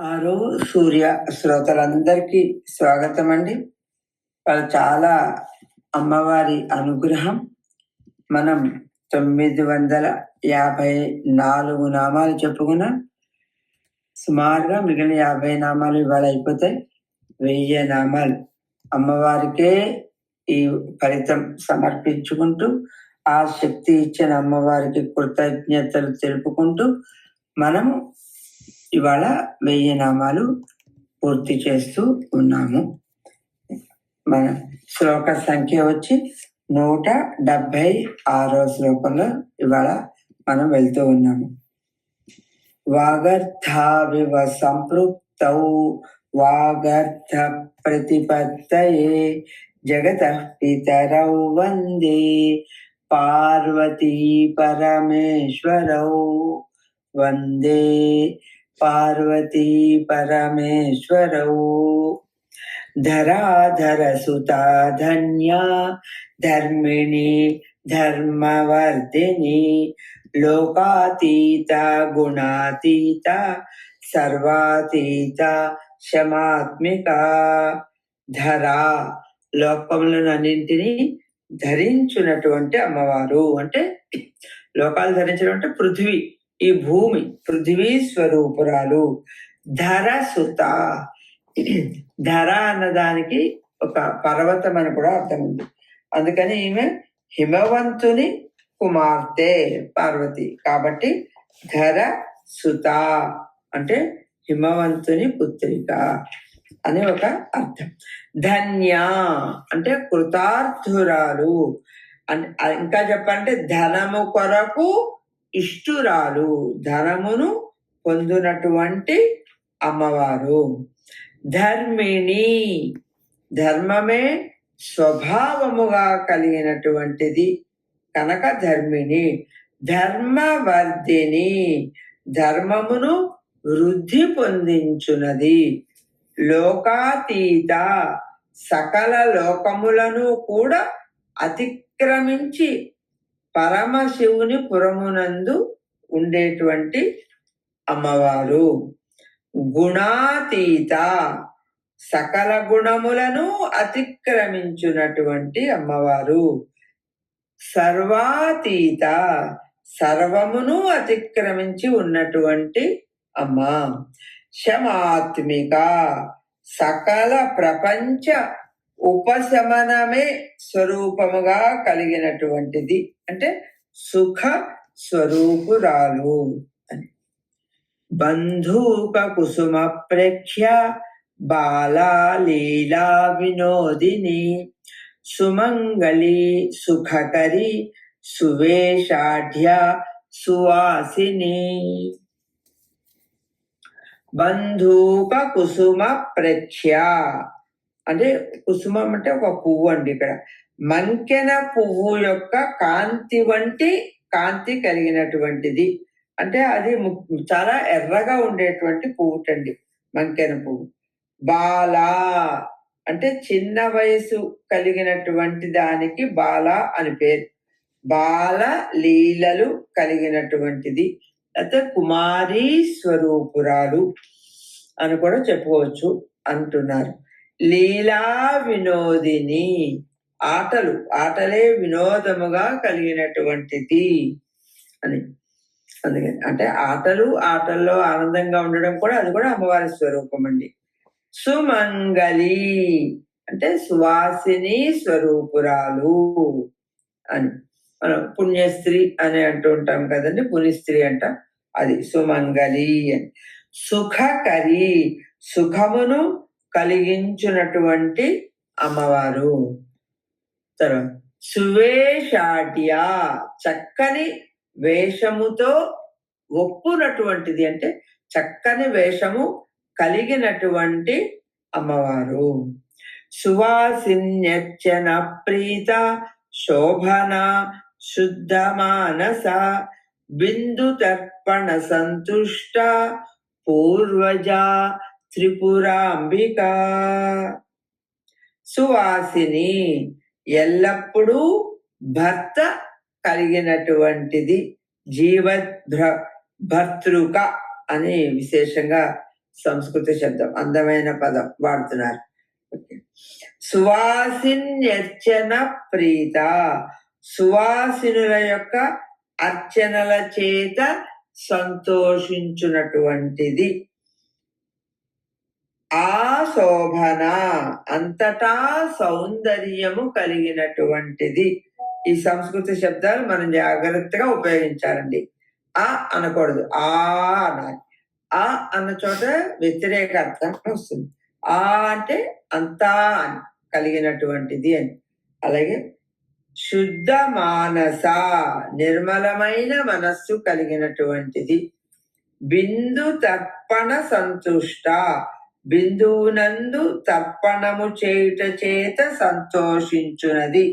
ఆరు సూర్య శ్రోతలందరికీ స్వాగతం అండి వాళ్ళు చాలా అమ్మవారి అనుగ్రహం. మనం తొమ్మిది వందల యాభై నాలుగు నామాలు చెప్పుకున్నాం సుమారుగా మిగిలిన యాభై నామాలు ఇవాళ అయిపోతాయి. వెయ్యి నామాలు. అమ్మవారికే ఈ ఫలితం సమర్పించుకుంటూ ఆ శక్తి ఇచ్చిన అమ్మవారికి కృతజ్ఞతలు తెలుపుకుంటూ మనము ఇవాళ వెయ్యి నామాలు పూర్తి చేస్తూ ఉన్నాము. మన శ్లోక సంఖ్య వచ్చి నూట డెబ్బై ఆరో శ్లోకంలో ఇవాళ మనం వెళ్తూ ఉన్నాము. వాగర్థావివ సంపృక్తౌ వాగర్థ ప్రతిపత్తయే జగత పితరౌ వందే పార్వతీ పరమేశ్వరౌ వందే. పార్వతీ పరమేశ్వరౌ ధరాధర సుతా ధన్య ధర్మిణి ధర్మవర్ధిని లోకాతీత గుణాతీత సర్వాతీత శమాత్మిక ధరా లోకములనన్నింటినీ ధరించినటువంటి అమ్మవారు. అంటే లోకాలు ధరించడం అంటే పృథ్వీ. ఈ భూమి పృథివీ స్వరూపురాలు. ధర సుత ధర అన్నదానికి ఒక పర్వతం అని కూడా అర్థం ఉంది అందుకని ఈమె హిమవంతుని కుమార్తె పార్వతి. కాబట్టి ధర సుత అంటే హిమవంతుని పుత్రిక అని ఒక అర్థం. ధన్య అంటే కృతార్థురాలు. అంటే ఇంకా చెప్పాలంటే ధనము కొరకు ఇష్టురాలు ధనమును పొందినటువంటి అమ్మవారు. ధర్మిణి ధర్మమే స్వభావముగా కలిగినటువంటిది కనుక ధర్మిణి. ధర్మవర్ధిని ధర్మమును వృద్ధి పొందించున్నది లోకాతీత సకల లోకములను కూడా అతిక్రమించి పరమశివుని పురమునందు ఉండేటువంటి అమ్మవారు. గుణాతీత సకల గుణములను అతిక్రమించున్నటువంటి అమ్మవారు. సర్వాతీత సర్వమును అతిక్రమించి ఉన్నటువంటి అమ్మ. శమాత్మిక సకల ప్రపంచ ఉపశమనమే స్వరూపముగా కలిగినటువంటిది. అంటే సుఖ స్వరూపురాలు అని. బంధూక కుసుమ ప్రేక్ష్య బాలా లీలా వినోదిని. సుమంగళి సుఖకరి సువేషాఢ్య సువాసిని. బంధూక కుసుమ ప్రఖ్యా అంటే కుసుమం అంటే ఒక పువ్వు అండి ఇక్కడ. మంకెన పువ్వు యొక్క కాంతి వంటి కాంతి కలిగినటువంటిది. అంటే అది చాలా ఎర్రగా ఉండేటువంటి పువ్వుటండి మంకెన పువ్వు. బాల అంటే చిన్న వయసు కలిగినటువంటి దానికి బాల అని పేరు. బాల లీలలు కలిగినటువంటిది. అయితే కుమారి స్వరూపురాలు అని కూడా చెప్పుకోవచ్చు అంటున్నారు. లీలా వినోదిని ఆటలు ఆటలే వినోదముగా కలిగినటువంటిది అని. అందుకని అంటే ఆటలు ఆటల్లో ఆనందంగా ఉండడం కూడా అది కూడా అమ్మవారి స్వరూపం అండి సుమంగళి అంటే సువాసిని స్వరూపురాలు అని. మనం పుణ్యస్త్రీ అని అంటూ ఉంటాం కదండి పుణ్యస్త్రీ అంటాం అది సుమంగళి అని. సుఖకరి సుఖమును కలిగించున్నటువంటి అమ్మవారు. తర్వాత సువేషాఢ్య చక్కని వేషముతో ఒప్పునటువంటిది అంటే చక్కని వేషము కలిగినటువంటి అమ్మవారు. సువాసిన్యర్చన ప్రీత శోభన శుద్ధ మానస బిందు తర్పణ సంతుష్ట పూర్వజ త్రిపురాంబిక. సువాసిని ఎల్లప్పుడూ భర్త కలిగినటువంటిది జీవద్ర భర్తృక అని విశేషంగా సంస్కృత శబ్దం అందమైన పదం వాడుతున్నారు. సువాసిన్యర్చన ప్రీత. సువాసినుల యొక్క అర్చనల చేత సంతోషించునటువంటిది ఆ శోభన అంతటా సౌందర్యము కలిగినటువంటిది. ఈ సంస్కృత శబ్దాలు మనం జాగ్రత్తగా ఉపయోగించాలండి. ఆ అనకూడదు. ఆ అనాలి. ఆ అన్న చోట వ్యతిరేక అర్థం వస్తుంది. ఆ అంటే అంతా అని కలిగినటువంటిది అని. అలాగే శుద్ధ మానస నిర్మలమైన మనస్సు కలిగినటువంటిది. బిందు తర్పణ సంతుష్ట బిందువునందు తర్పణము చేయుట చేత సంతోషించునది.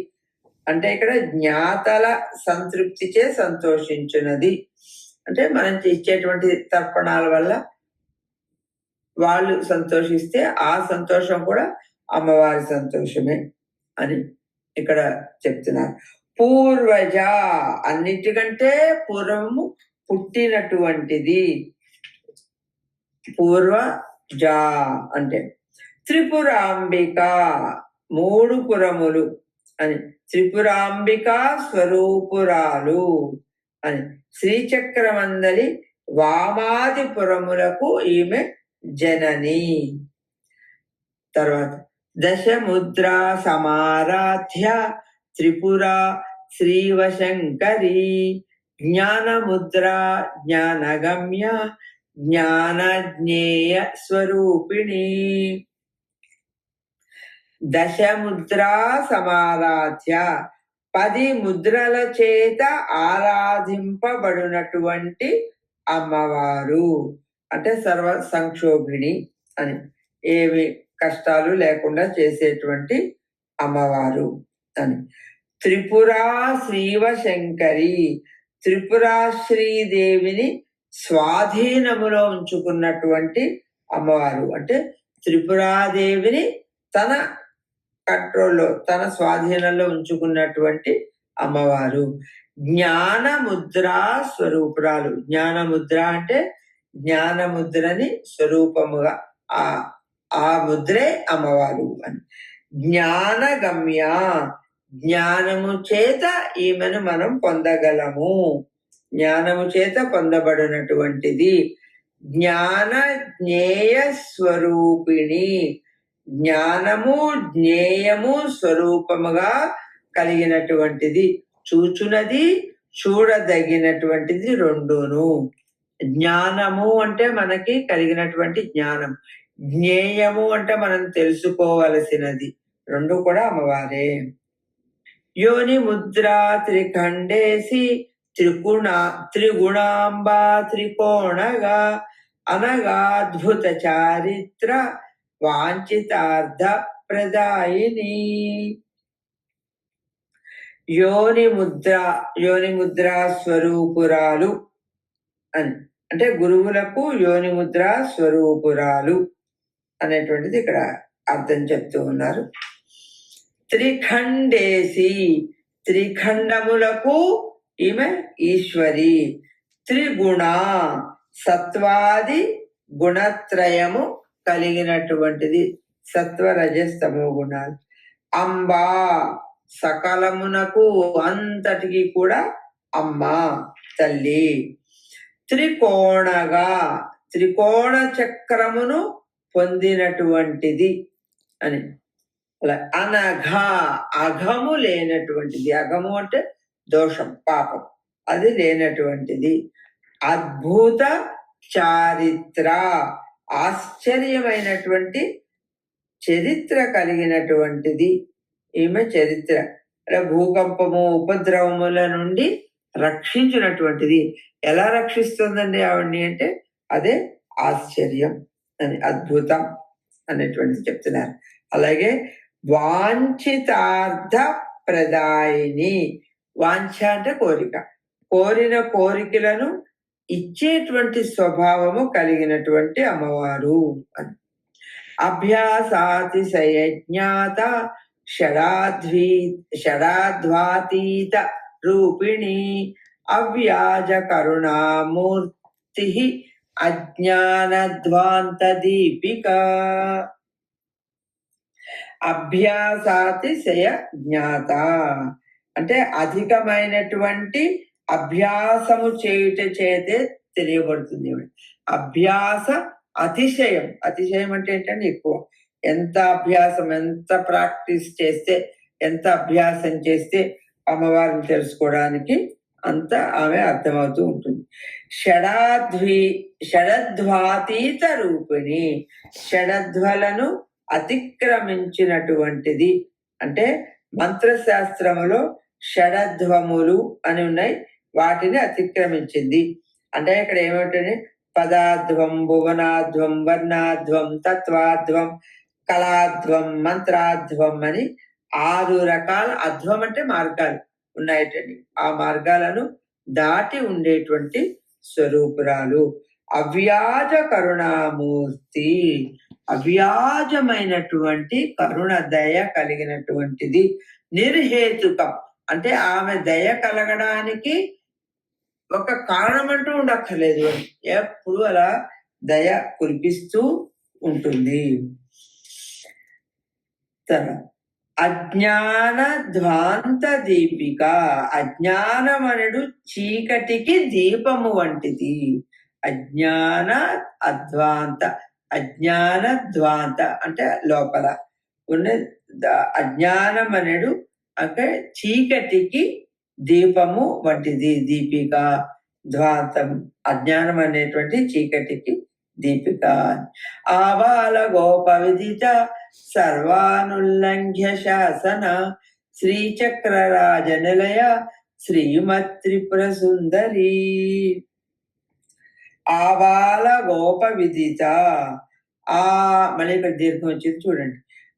అంటే ఇక్కడ జ్ఞాతల సంతృప్తిచే సంతోషించున్నది అంటే మనం ఇచ్చేటువంటి తర్పణాల వల్ల వాళ్ళు సంతోషిస్తే ఆ సంతోషం కూడా అమ్మవారి సంతోషమే అని ఇక్కడ చెప్తున్నారు. పూర్వజ అన్నిటికంటే పూర్వము పుట్టినటువంటిది. పూర్వ జా అంటే త్రిపురాంబిక మూడు పురములు అని త్రిపురాంబిక స్వరూపురాలు అని శ్రీచక్రమందలి వామాది పురములకు ఈమె జనని. తర్వాత దశముద్రా సమారాధ్య త్రిపుర శ్రీవశంకరి జ్ఞానముద్ర జ్ఞానగమ్య జ్ఞానజ్ఞేయ స్వరూపిణి దశముద్రా సమారాధ్య పది ముద్రల చేత ఆరాధింపబడినటువంటి అమ్మవారు. అంటే సర్వ సంక్షోభిణి అని. ఏమి కష్టాలు లేకుండా చేసేటువంటి అమ్మవారు అని. త్రిపురా శ్రీవశంకరి త్రిపురా శ్రీదేవిని స్వాధీనములో ఉంచుకున్నటువంటి అమ్మవారు. అంటే త్రిపురాదేవిని తన కంట్రోల్లో తన స్వాధీనంలో ఉంచుకున్నటువంటి అమ్మవారు. జ్ఞానముద్రా స్వరూపురాలు. జ్ఞానముద్ర అంటే జ్ఞానముద్రని స్వరూపముగా ఆ ఆ ముద్రే అమ్మవారు అని. జ్ఞానగమ్య. జ్ఞానము చేత ఈమెను మనం పొందగలము. జ్ఞానము చేత పొందబడినటువంటిది. జ్ఞాన జ్ఞేయ స్వరూపిణి. జ్ఞానము జ్ఞేయము స్వరూపముగా కలిగినటువంటిది. చూచునది చూడదగినటువంటిది రెండును. జ్ఞానము అంటే మనకి కలిగినటువంటి జ్ఞానం. జ్ఞేయము అంటే మనం తెలుసుకోవలసినది. రెండు కూడా అమ్మవారే. యోని ముద్రా త్రిఖండేసి త్రిగుణ త్రిగుణాంబా త్రికోణగా అనగాద్భుత చారిత్ర వాంఛితార్థ ప్రదాయిని యోని ముద్ర యోని ముద్ర స్వరూపురాలు అని అంటే గురువులకు యోని ముద్ర స్వరూపురాలు అనేటువంటిది ఇక్కడ అర్థం చెప్తూ ఉన్నారు. త్రిఖండేసి త్రిఖండములకు ఈమె ఈశ్వరి. త్రిగుణ సత్వాది గుణత్రయము కలిగినటువంటిది సత్వరజస్తమో గుణాలు. అంబా సకలమునకు అంతటికి కూడా అమ్మ తల్లి. త్రికోణగా త్రికోణ చక్రమును పొందినటువంటిది అని. అలా అనఘ అఘము లేనటువంటిది. అఘము అంటే దోషం పాపం. అది లేనటువంటిది. అద్భుత చారిత్ర. ఆశ్చర్యమైనటువంటి చరిత్ర కలిగినటువంటిది ఈమె చరిత్ర. అంటే భూకంపము ఉపద్రవముల నుండి రక్షించినటువంటిది. ఎలా రక్షిస్తుందండి ఆవిడ్ని అంటే అదే ఆశ్చర్యం అని అద్భుతం అనేటువంటిది చెప్తున్నారు. అలాగే వాంఛితార్థ ప్రదాయిని. వాంఛ అంటే కోరిక. కోరిన కోరికలను ఇచ్చేటువంటి స్వభావము కలిగినటువంటి అమ్మవారు అని. అభ్యాసాతిశయ జ్ఞాత షడాధ్వీ షడాధ్వాతీత రూపిణి అవ్యాజ కరుణామూర్తి అజ్ఞానధ్వాంత దీపిక అభ్యాసాతిశయ జ్ఞాత అంటే అధికమైనటువంటి అభ్యాసము చేయుట చేతే తెలియబడుతుంది అభ్యాస అతిశయం. అతిశయం అంటే ఏంటంటే ఎక్కువ. ఎంత అభ్యాసం ఎంత ప్రాక్టీస్ చేస్తే ఎంత అభ్యాసం చేస్తే అమ్మవారిని తెలుసుకోవడానికి అంత ఆమె అర్థమవుతూ ఉంటుంది. షడాధ్వి షడధ్వాతీత రూపిణి షడధ్వలను అతిక్రమించినటువంటిది అంటే మంత్రశాస్త్రములో షడధ్వములు అని ఉన్నాయి. వాటిని అతిక్రమించింది. అంటే ఇక్కడ ఏమిటంటే పదాధ్వం భువనాధ్వం వర్ణాధ్వం తత్వాధ్వం కళాధ్వం మంత్రాధ్వం అని ఆరు రకాల అధ్వం అంటే మార్గాలు ఉన్నాయటండి. ఆ మార్గాలను దాటి ఉండేటువంటి స్వరూపురాలు. అవ్యాజ కరుణామూర్తి అవ్యాజమైనటువంటి కరుణ దయ కలిగినటువంటిది. నిర్హేతుకం. అంటే ఆమె దయ కలగడానికి ఒక కారణం అంటూ ఉండక్కర్లేదు. అని ఎప్పుడు అలా దయ కురిపిస్తూ ఉంటుంది. అజ్ఞాన ధ్వాంత దీపిక అజ్ఞానమనుడు చీకటికి దీపము వంటిది. అజ్ఞాన అధ్వాంత అజ్ఞాన ధ్వాంత అంటే లోపల ఉన్న అజ్ఞానమనుడు అంటే చీకటికి దీపము వంటిది. దీపిక ధ్వాంతం అజ్ఞానం అనేటువంటి చీకటికి దీపిక. ఆబాల గోప విదిత సర్వానుల్లంఘ్య శాసన శ్రీచక్రరాజ నిలయ శ్రీమత్ త్రిపుర సుందరి ఆబాల గోప విదిత ఆ మళ్ళీ ఇక్కడ దీర్ఘం వచ్చింది చూడండి.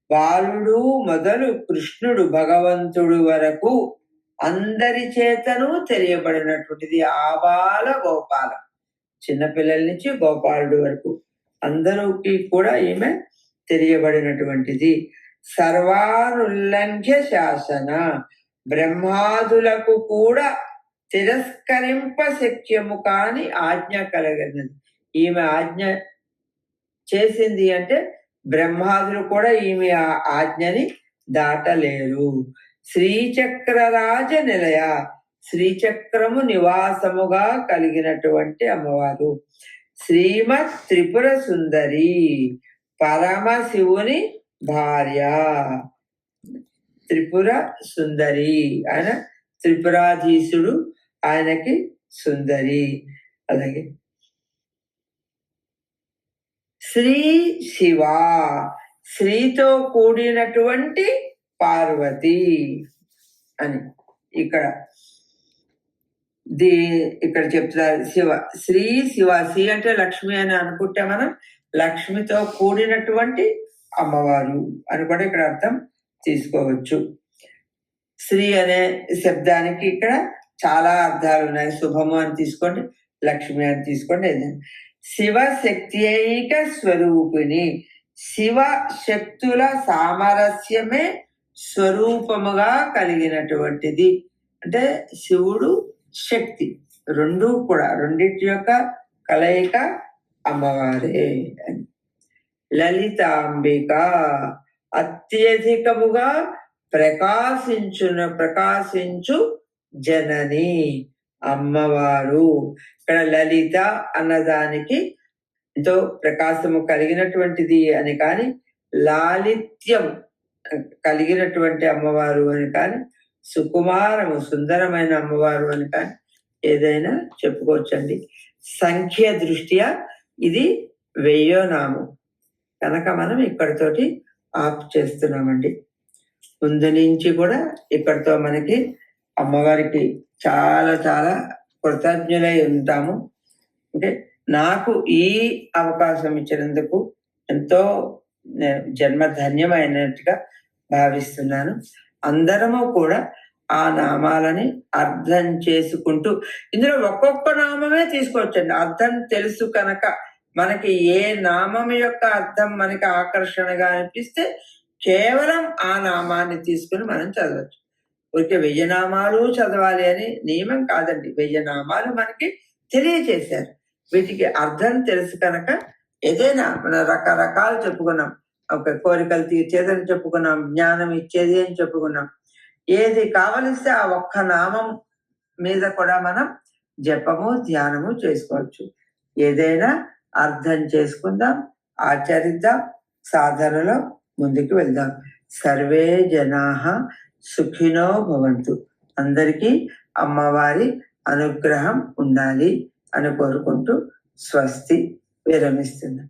బాలుడు మొదలు కృష్ణుడు భగవంతుడు వరకు అందరి చేతను తెలియబడినటువంటిది ఆబాల గోపాలం. చిన్నపిల్లల నుంచి గోపాలుడు వరకు అందరికి కూడా ఈమె తెలియబడినటువంటిది. సర్వానుల్లంఘ్య శాసన బ్రహ్మాదులకు కూడా తిరస్కరింప శక్యము కాని ఆజ్ఞ కలిగినది. ఈమె ఆజ్ఞ చేసింది అంటే బ్రహ్మాదులు కూడా ఈమె ఆ ఆజ్ఞని దాటలేరు. శ్రీచక్రరాజ నిలయ శ్రీచక్రము నివాసముగా కలిగినటువంటి అమ్మవారు. శ్రీమత్ త్రిపుర సుందరి పరమశివుని భార్య. త్రిపుర సుందరి ఆయన త్రిపురాధీశుడు ఆయనకి సుందరి. అలాగే శ్రీ శివ. శ్రీతో కూడినటువంటి పార్వతి అని ఇక్కడ దీ ఇక్కడ చెప్తున్నారు. శివ శ్రీ శివ శ్రీ అంటే లక్ష్మి అని అనుకుంటే మనం లక్ష్మితో కూడినటువంటి అమ్మవారు అని కూడా ఇక్కడ అర్థం తీసుకోవచ్చు. శ్రీ అనే శబ్దానికి ఇక్కడ చాలా అర్థాలు ఉన్నాయి. శుభము అని తీసుకోండి లక్ష్మి అని తీసుకోండి. ఏదైనా శివ ఐక స్వరూపిణి శివ శక్తుల సామరస్యమే స్వరూపముగా కలిగినటువంటిది. అంటే శివుడు శక్తి. రెండు కూడా రెండింటి యొక్క కలయిక అమ్మవారే అని. లలితాంబిక అత్యధికముగా ప్రకాశించున ప్రకాశించు జనని. అమ్మవారు. ఇక్కడ లలిత అన్నదానికి ఎంతో ప్రకాశము కలిగినటువంటిది అని కానీ లాలిత్యం కలిగినటువంటి అమ్మవారు అని కానీ సుకుమారము సుందరమైన అమ్మవారు అని కానీ ఏదైనా చెప్పుకోవచ్చండి. సంఖ్య దృష్ట్యా ఇది వెయ్యో నామం. కనుక మనం ఇక్కడితోటి ఆఫ్ చేస్తున్నామండి. ముందు నుంచి కూడా ఇక్కడితో మనకి అమ్మవారికి చాలా చాలా కృతజ్ఞులై ఉంటాము. అంటే నాకు ఈ అవకాశం ఇచ్చినందుకు ఎంతో జన్మ ధన్యమైనట్టుగా భావిస్తున్నాను. అందరము కూడా ఆ నామాలని అర్థం చేసుకుంటూ ఇందులో ఒక్కొక్క నామమే తీసుకోవచ్చండి. అర్థం తెలుసు కనుక మనకి ఏ నామం యొక్క అర్థం మనకి ఆకర్షణగా అనిపిస్తే కేవలం ఆ నామాన్ని తీసుకుని మనం చదవచ్చు. ఊరికే వెయ్యనామాలు చదవాలి అని నియమం కాదండి. వెయ్యనామాలు మనకి తెలియజేశారు వీటికి అర్థం తెలుసు కనుక ఏదైనా మన రకరకాలు చెప్పుకున్నాం. ఒక కోరికలు తీర్చేదని చెప్పుకున్నాం. జ్ఞానం ఇచ్చేది అని చెప్పుకున్నాం. ఏది కావలిస్తే ఆ ఒక్క నామం మీద కూడా మనం జపము ధ్యానము చేసుకోవచ్చు. ఏదైనా అర్థం చేసుకుందాం ఆచరిద్దాం సాధనలో ముందుకు వెళ్దాం. సర్వే జనా సుఖినో భవంతు. అందరికీ అమ్మవారి అనుగ్రహం ఉండాలి అని కోరుకుంటూ స్వస్తి విరమిస్తున్నాం